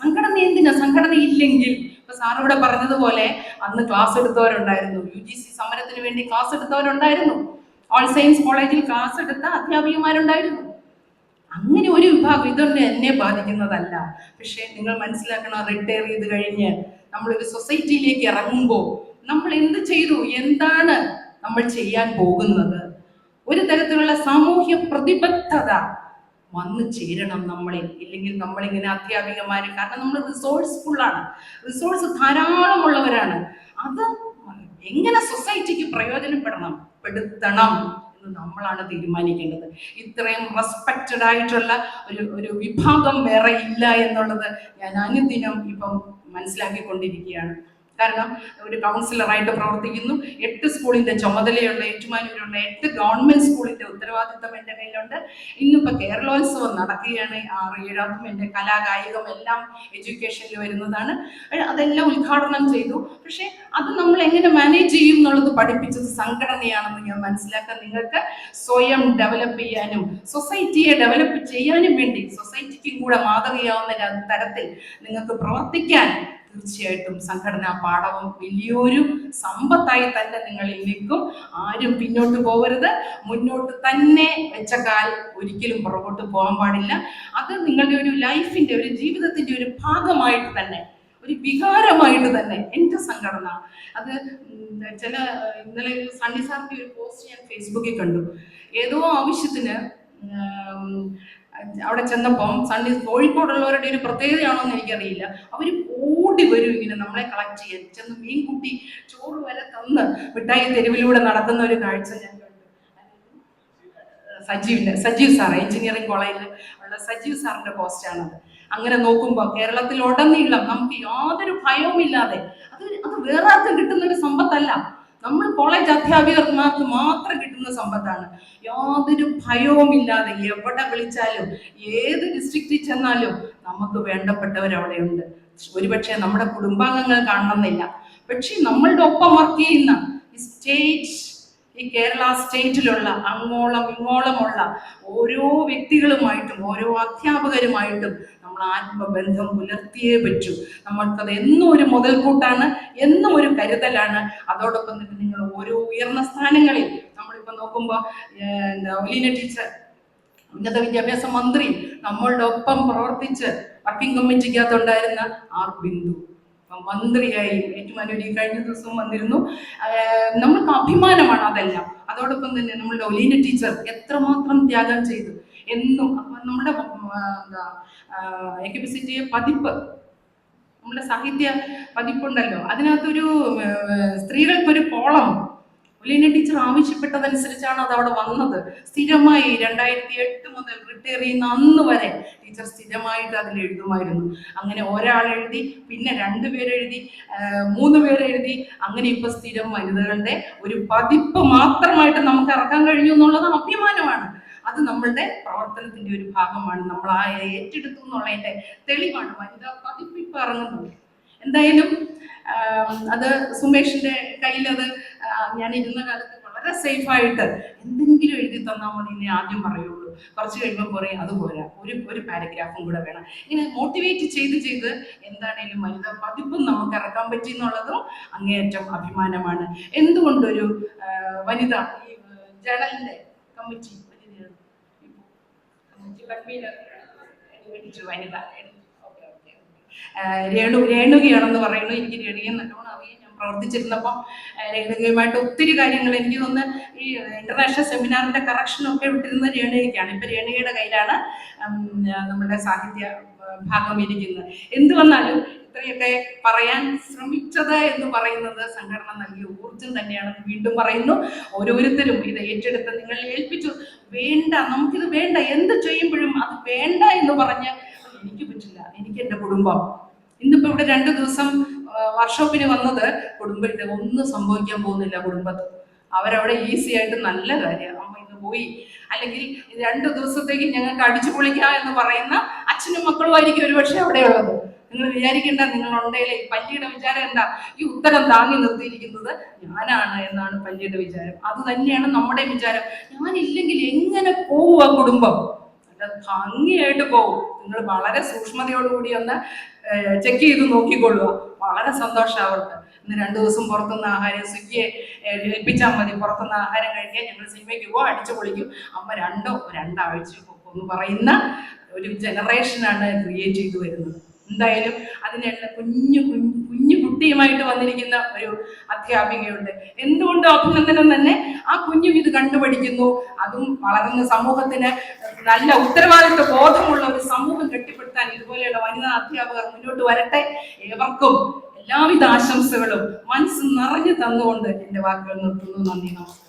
സംഘടന എന്തിനാ? സംഘടന ഇല്ലെങ്കിൽ ഇപ്പൊ സാറിവിടെ പറഞ്ഞതുപോലെ അന്ന് ക്ലാസ് എടുത്തവരുണ്ടായിരുന്നു. യു ജി സി സമരത്തിന് വേണ്ടി ക്ലാസ് എടുത്തവരുണ്ടായിരുന്നു. ഓൾ സയൻസ് കോളേജിൽ ക്ലാസ് എടുത്ത അധ്യാപികമാരുണ്ടായിരുന്നു. അങ്ങനെ ഒരു വിഭാഗം ഇതൊന്നും എന്നെ ബാധിക്കുന്നതല്ല. പക്ഷേ നിങ്ങൾ മനസ്സിലാക്കണം റിട്ടയർ ചെയ്ത് കഴിഞ്ഞ് നമ്മളൊരു സൊസൈറ്റിയിലേക്ക് ഇറങ്ങുമ്പോൾ നമ്മൾ എന്ത് ചെയ്തു? എന്താണ് നമ്മൾ ചെയ്യാൻ പോകുന്നത്. ഒരു തരത്തിലുള്ള സാമൂഹ്യ പ്രതിബദ്ധത വന്നു ചേരണം നമ്മളിൽ ഇല്ലെങ്കിൽ നമ്മളിങ്ങനെ അധ്യാപികമാർ കാരണം നമ്മൾ റിസോഴ്സ്ഫുൾ ആണ്. റിസോഴ്സ് ധാരാളമുള്ളവരാണ്. അത് എങ്ങനെ സൊസൈറ്റിക്ക് പ്രയോജനപ്പെടണം? പെടുത്തണം എന്ന് നമ്മളാണ് തീരുമാനിക്കേണ്ടത്. ഇത്രയും റെസ്പെക്റ്റഡ് ആയിട്ടുള്ള ഒരു ഒരു വിഭാഗം വേറെ ഇല്ല എന്നുള്ളത് ഞാൻ അനുദിനം ഇപ്പം മനസ്സിലാക്കിക്കൊണ്ടിരിക്കുകയാണ്. കാരണം ഒരു കൗൺസിലറായിട്ട് പ്രവർത്തിക്കുന്നു. എട്ട് സ്കൂളിന്റെ ചുമതലയുള്ള ഏറ്റുമാനൂരുള്ള എട്ട് ഗവൺമെന്റ് സ്കൂളിന്റെ ഉത്തരവാദിത്തം എന്റെ കയ്യിലുണ്ട്. ഇന്നിപ്പോ കേരളോത്സവം നടക്കുകയാണ്. ആറ് ഏഴാമതും എന്റെ കലാകായികം എല്ലാം എഡ്യൂക്കേഷനിൽ വരുന്നതാണ്. അതെല്ലാം ഉദ്ഘാടനം ചെയ്തു. പക്ഷെ അത് നമ്മൾ എങ്ങനെ മാനേജ് ചെയ്യും എന്നുള്ളത് പഠിപ്പിച്ചത് സംഘടനയാണെന്ന് ഞാൻ മനസ്സിലാക്കാൻ നിങ്ങൾക്ക് സ്വയം ഡെവലപ്പ് ചെയ്യാനും സൊസൈറ്റിയെ ഡെവലപ്പ് ചെയ്യാനും വേണ്ടി സൊസൈറ്റിക്കും കൂടെ മാതൃകയാവുന്ന തരത്തിൽ നിങ്ങൾക്ക് പ്രവർത്തിക്കാൻ തീർച്ചയായിട്ടും സംഘടനാ പാഠവും വലിയൊരു സമ്പത്തായി തന്നെ നിങ്ങൾ ഇന്നിക്കും ആരും പിന്നോട്ട് പോകരുത് മുന്നോട്ട് തന്നെ വെച്ച കാൽ ഒരിക്കലും പുറകോട്ട് പോകാൻ പാടില്ല. അത് നിങ്ങളുടെ ഒരു ലൈഫിന്റെ ഒരു ജീവിതത്തിന്റെ ഒരു ഭാഗമായിട്ട് തന്നെ ഒരു വികാരമായിട്ട് തന്നെ എന്റെ സംഘടന. അത് ചില ഇന്നലെ സണ്ണി സാറിന്റെ ഒരു പോസ്റ്റ് ഞാൻ ഫേസ്ബുക്കിൽ കണ്ടു. ഏതോ ആവശ്യത്തിന് അവിടെ ചെന്നപ്പം സണ്ണി കോഴിക്കോടുള്ളവരുടെ ഒരു പ്രത്യേകതയാണോ എന്ന് എനിക്കറിയില്ല. അവർ ഓടി വരും ഇങ്ങനെ നമ്മളെ കളക്ട് ചെയ്യാൻ. ചെന്ന് മീൻകുട്ടി ചോറ് വരെ തന്ന് മിഠായി തെരുവിലൂടെ നടത്തുന്ന ഒരു കാഴ്ച ഞാൻ കണ്ടു. സജീവിന്റെ സജീവ് സാർ എഞ്ചിനീയറിംഗ് കോളേജിൽ ഉള്ള സജീവ് സാറിന്റെ പോസ്റ്റാണത് അങ്ങനെ നോക്കുമ്പോൾ കേരളത്തിൽ ഉടനീളം നമുക്ക് യാതൊരു ഭയവുമില്ലാതെ അത് അത് വേറെ ആർക്കും കിട്ടുന്ന ഒരു സമ്പത്തല്ല. നമ്മൾ കോളേജ് അധ്യാപകർമാർക്ക് മാത്രം കിട്ടുന്ന സമ്പത്താണ്. യാതൊരു ഭയവുമില്ലാതെ എവിടെ വിളിച്ചാലും ഏത് ഡിസ്ട്രിക്റ്റിൽ ചെന്നാലും നമുക്ക് വേണ്ടപ്പെട്ടവർ അവിടെയുണ്ട് ഒരുപക്ഷെ നമ്മുടെ കുടുംബാംഗങ്ങൾ കാണണമെന്നില്ല. പക്ഷെ നമ്മളുടെ ഒപ്പം വർക്ക് ചെയ്യുന്ന സ്റ്റേറ്റ് ഈ കേരള സ്റ്റേറ്റിലുള്ള അങ്ങോളം ഇങ്ങോളമുള്ള ഓരോ വ്യക്തികളുമായിട്ടും ഓരോ അധ്യാപകരുമായിട്ടും നമ്മൾ ആത്മബന്ധം പുലർത്തിയേ പറ്റൂ. നമ്മൾക്കത് എന്നും ഒരു മുതൽക്കൂട്ടാണ് എന്നും ഒരു കരുതലാണ്. അതോടൊപ്പം തന്നെ നിങ്ങൾ ഓരോ ഉയർന്ന സ്ഥാനങ്ങളിൽ നമ്മളിപ്പോൾ നോക്കുമ്പോൾ എന്താ ഒലീന ടീച്ചർ ഉന്നത വിദ്യാഭ്യാസ മന്ത്രി നമ്മളുടെ ഒപ്പം പ്രവർത്തിച്ച് വർക്കിംഗ് കമ്മിറ്റിക്കകത്തുണ്ടായിരുന്ന ആർ ബിന്ദു. മന്ത്രിയായി ഏറ്റുമാനൂരി കഴിഞ്ഞ ദിവസവും വന്നിരുന്നു. നമ്മൾക്ക് അഭിമാനമാണ് അതെല്ലാം. അതോടൊപ്പം തന്നെ നമ്മളുടെ ഒലീന ടീച്ചർ എത്രമാത്രം ത്യാഗം ചെയ്തു. എന്നും നമ്മുടെ എന്താ A K P C T പതിപ്പ്. നമ്മുടെ സാഹിത്യ പതിപ്പുണ്ടല്ലോ. അതിനകത്തൊരു സ്ത്രീകൾക്കൊരു കോളം. ഒലീന ടീച്ചർ ആവശ്യപ്പെട്ടതനുസരിച്ചാണ് അത് അവിടെ വന്നത്. സ്ഥിരമായി രണ്ടായിരത്തി എട്ട് മുതൽ റിട്ടയർ ചെയ്യുന്ന അന്ന് വരെ ടീച്ചർ സ്ഥിരമായിട്ട് അതിൽ എഴുതുമായിരുന്നു. അങ്ങനെ ഒരാൾ എഴുതി പിന്നെ രണ്ടു എഴുതി മൂന്ന് പേരെഴുതി അങ്ങനെ ഇപ്പൊ സ്ഥിരം വനിതകളുടെ ഒരു പതിപ്പ് മാത്രമായിട്ട് നമുക്ക് ഇറക്കാൻ കഴിഞ്ഞു എന്നുള്ളത് അഭിമാനമാണ്. അത് നമ്മളുടെ പ്രവർത്തനത്തിന്റെ ഒരു ഭാഗമാണ്. നമ്മൾ ആ ഏറ്റെടുത്തു എന്നുള്ളതിന്റെ തെളിവാണ് വനിതാ പതിപ്പ് ഇപ്പൊ ഇറങ്ങുന്നത്. എന്തായാലും അത് സുമേഷിന്റെ കയ്യിൽ അത് ഞാൻ ഇരുന്ന കാലത്ത് വളരെ സേഫ് ആയിട്ട് എന്തെങ്കിലും എഴുതി തന്നാൽ മതി എന്നേ ആദ്യം പറയുള്ളൂ. കുറച്ച് കഴിയുമ്പോൾ പറയും അതുപോലെ ഒരു ഒരു പാരഗ്രാഫും കൂടെ വേണം. ഇങ്ങനെ മോട്ടിവേറ്റ് ചെയ്ത് ചെയ്ത് എന്താണേലും വനിതാ പതിപ്പും നമുക്ക് ഇറക്കാൻ പറ്റി എന്നുള്ളതും അങ്ങേയറ്റം അഭിമാനമാണ്. എന്തുകൊണ്ടൊരു വനിത ഈ ജേണലിന്റെ കമ്മിറ്റി കമ്മിറ്റി കൺവീനർ വനിത രേണു രേണുകയാണെന്ന് പറയുന്നു. എനിക്ക് രേണുകയെ നല്ലോണം അറിയാം. ഞാൻ പ്രവർത്തിച്ചിരുന്നപ്പോൾ രേണുകയുമായിട്ട് ഒത്തിരി കാര്യങ്ങൾ എനിക്ക് തോന്നുന്നു ഈ ഇന്റർനാഷണൽ സെമിനാറിന്റെ കറക്ഷനൊക്കെ വിട്ടിരുന്ന രേണുകയ്ക്കാണ്. ഇപ്പൊ രേണുകയുടെ കയ്യിലാണ് നമ്മുടെ സാഹിത്യ ഭാഗം ഇരിക്കുന്നത്. എന്ത് വന്നാലും ഇത്രയൊക്കെ പറയാൻ ശ്രമിച്ചത് എന്ന് പറയുന്നത് സംഘടന നൽകിയ ഊർജം തന്നെയാണെന്ന് വീണ്ടും പറയുന്നു. ഓരോരുത്തരും ഇത് ഏറ്റെടുത്ത് നിങ്ങൾ ഏൽപ്പിച്ചു. വേണ്ട നമുക്കിത് വേണ്ട. എന്ത് ചെയ്യുമ്പോഴും അത് വേണ്ട എന്ന് പറഞ്ഞ് എനിക്ക് പറ്റില്ല. എനിക്ക് എന്റെ കുടുംബം. ഇന്നിപ്പോ ഇവിടെ രണ്ടു ദിവസം വർക്ക്ഷോപ്പിന് വന്നത് കുടുംബത്തിൽ ഒന്നും സംഭവിക്കാൻ പോകുന്നില്ല കുടുംബത്തിൽ അവരവിടെ ഈസി ആയിട്ട് നല്ല കാര്യം അമ്മ ഇന്ന് പോയി. അല്ലെങ്കിൽ രണ്ടു ദിവസത്തേക്ക് ഞങ്ങൾക്ക് അടിച്ചു പൊളിക്കാം എന്ന് പറയുന്ന അച്ഛനും മക്കളും ആയിരിക്കും ഒരുപക്ഷെ അവിടെ ഉള്ളത് നിങ്ങൾ വിചാരിക്കേണ്ട നിങ്ങൾ ഉണ്ടെങ്കിൽ പല്ലിയുടെ വിചാരം എന്താ? ഈ ഉത്തരം താങ്ങി നിർത്തിയിരിക്കുന്നത് ഞാനാണ് എന്നാണ് പല്ലിയുടെ വിചാരം. അത് തന്നെയാണ് നമ്മുടെ വിചാരം. ഞാനില്ലെങ്കിൽ എങ്ങനെ പോവുക കുടുംബം? ഭംഗിയായിട്ട് പോകും നിങ്ങൾ വളരെ സൂക്ഷ്മതയോടുകൂടി ഒന്ന് ചെക്ക് ചെയ്ത് നോക്കിക്കൊള്ളുക. വളരെ സന്തോഷമാണ് അവർക്ക്. ഇന്ന് രണ്ടു ദിവസം പുറത്തുനിന്ന് ആഹാരം സ്വിഗ്ഗിയെ ഏൽപ്പിച്ചാൽ മതി. പുറത്തുനിന്ന് ആഹാരം കഴിക്കാൻ ഞങ്ങൾ സിനിമയ്ക്ക് പോകും അടിച്ചു പൊളിക്കും. അമ്മ രണ്ടോ രണ്ടാഴ്ചയോ എന്ന് പറയുന്ന ഒരു ജനറേഷനാണ് ക്രിയേറ്റ് ചെയ്തു വരുന്നത്. എന്തായാലും അതിനുള്ള കുഞ്ഞു കുഞ്ഞു കുട്ടിയുമായിട്ട് വന്നിരിക്കുന്ന ഒരു അധ്യാപികയുണ്ട്. എന്തുകൊണ്ട് അഭിനന്ദനം തന്നെ? ആ കുഞ്ഞും ഇത് കണ്ടുപഠിക്കുന്നു. അതും വളർന്ന സമൂഹത്തിന് നല്ല ഉത്തരവാദിത്വ ബോധമുള്ള ഒരു സമൂഹം കെട്ടിപ്പടുത്താൻ ഇതുപോലെയുള്ള വനിതാ അധ്യാപകർ മുന്നോട്ട് വരട്ടെ ഏവർക്കും എല്ലാവിധ ആശംസകളും മനസ്സ് നിറഞ്ഞു തന്നുകൊണ്ട് എന്റെ വാക്കുകൾ നിർത്തുന്നു. നന്ദി നമസ്കാരം.